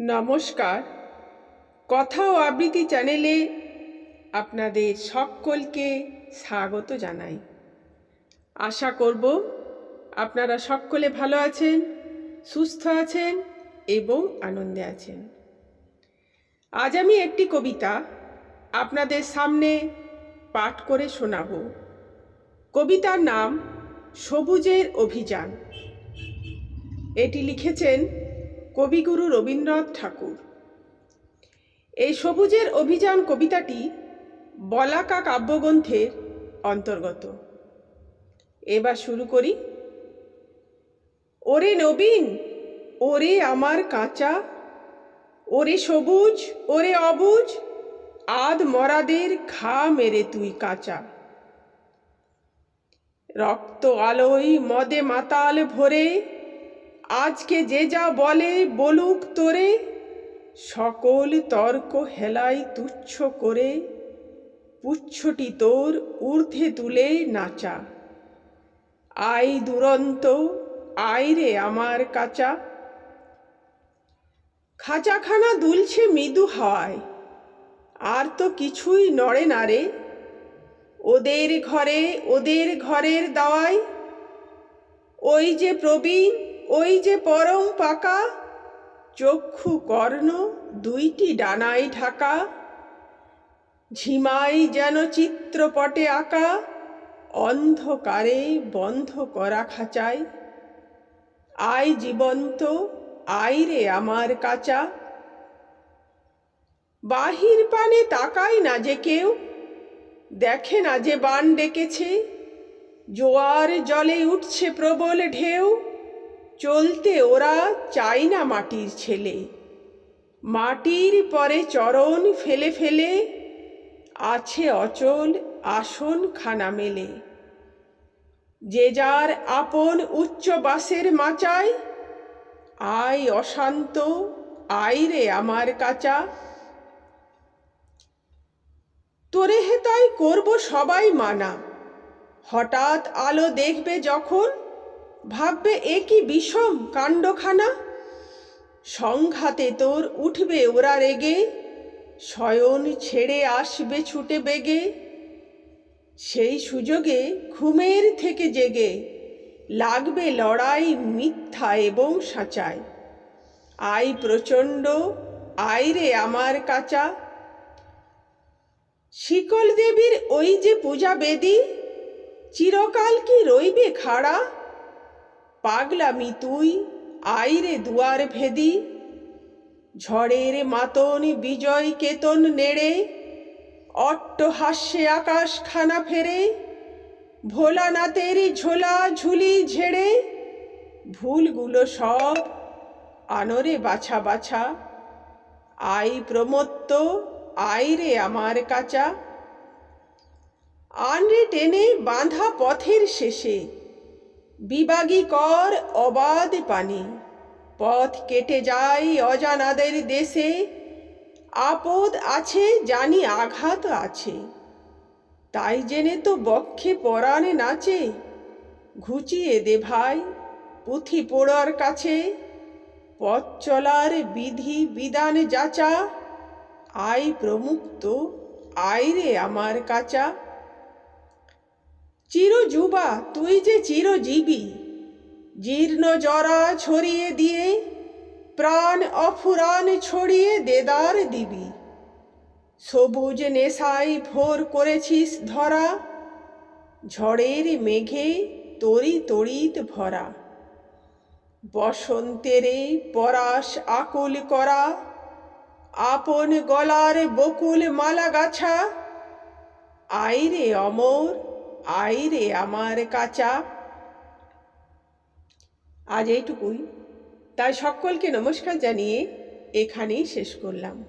নমস্কার। কথা ও আবৃত্তি চ্যানেলে আপনাদের সকলকে স্বাগত জানাই। আশা করব আপনারা সকলে ভালো আছেন, সুস্থ আছেন এবং আনন্দে আছেন। আজ আমি একটি কবিতা আপনাদের সামনে পাঠ করে শোনাব। কবিতার নাম সবুজের অভিযান। এটি লিখেছেন কবিগুরু রবীন্দ্রনাথ ঠাকুর। এই সবুজের অভিযান কবিতাটি বলাকা কাব্যগ্রন্থের অন্তর্গত। এবার শুরু করি। ওরে নবীন, ওরে আমার কাঁচা, ওরে সবুজ, ওরে অবুজ আদ মরাদের ঘা মেরে তুই কাঁচা। রক্ত আলোয় মদে মাতাল ভরে আজকে যে যা বলে, বলুক তোরে। সকল তর্ক হেলাই তুচ্ছ করে, পুচ্ছটি তোর ঊর্ধ্বে তুলে নাচা। আই দুরন্ত আই রে আমার কাঁচা। খাঁচাখানা দুলছে মৃদু হাওয়ায় আর তো কিছুই নড়ে না রে। ওদের ঘরে, ওদের ঘরের দাওয়ায়, ওই যে প্রবীণ ওই যে পরম পাকা, চক্ষু কর্ণ, দুইটি ডানায় ঢাকা। ঝিমাই যেন চিত্রপটে আঁকা, অন্ধকারে বন্ধ করা খাঁচায়। আয় জীবন্ত, আয় রে আমার কাঁচা। বাহির পানে তাকায় না যে কেউ, দেখে না যে বান ডেকেছে। জোয়ার জলে উঠছে প্রবল ঢেউ। চলতে ওরা চাই না মাটির ছেলে। মাটির পরে চরণ ফেলে ফেলে, আছে অচল আসন খানা মেলে। যে যার আপন উচ্চ বাসের মাচায়, আয় অশান্ত, আয় রে আমার কাঁচা। তোরে হেতাই করব সবাই মানা। হঠাৎ আলো দেখবে যখন ভাববে এ কি বিষম কাণ্ডখানা? সংঘাতে তোর উঠবে ওরা রেগে, শয়ন ছেড়ে আসবে ছুটে বেগে। সেই সুযোগে ঘুমের থেকে জেগে, লাগবে লড়াই মিথ্যা এবং সাঁচায়। আই প্রচণ্ড, আই রে আমার কাঁচা। শিকল দেবীর ওই যে পূজা বেদি, চিরকাল কি রইবে খাড়া? পাগলামি তুই, আইরে দুয়ার ভেদি। ঝড়ের মাতন বিজয় কেতন নেড়ে, অট্ট হাস্যে আকাশ খানা ফেরে। ভোলানাথের ঝোলা ঝুলি ঝেড়ে, ভুলগুলো সব আনরে বাছা বাছা। আই প্রমত্ত, আইরে আমার কাঁচা। আনরে টেনে বাঁধা পথের শেষে বিবাগী কর অবাধ পানি। পথ কেটে যায় অজানাদের দেশে। আপদ আছে, জানি আঘাত আছে। তাই জেনে তো বক্ষে পরাণে নাচে। ঘুচিয়ে দে ভাই পুঁথি পোড়ার কাছে। পথ চলার বিধি বিধান যাচা। আই প্রমুক্ত আইরে আমার কাঁচা। চিরযুবা, তুই যে চিরজীবী। জীর্ণ জরা ছড়িয়ে দিয়ে, প্রাণ অফুরান ছড়িয়ে দেদার দিবি। সবুজ নেশায় ভোর করেছিস ধরা, ঝড়ের মেঘে তরি তড়িৎ ভরা। বসন্তেরে পরাশ আকুল করা, আপন গলার বকুল মালা গাছা আইরে অমর আইরে আমার কাঁচা। আজ এইটুকুই। তাই সকলকে নমস্কার জানিয়ে এখানেই শেষ করলাম।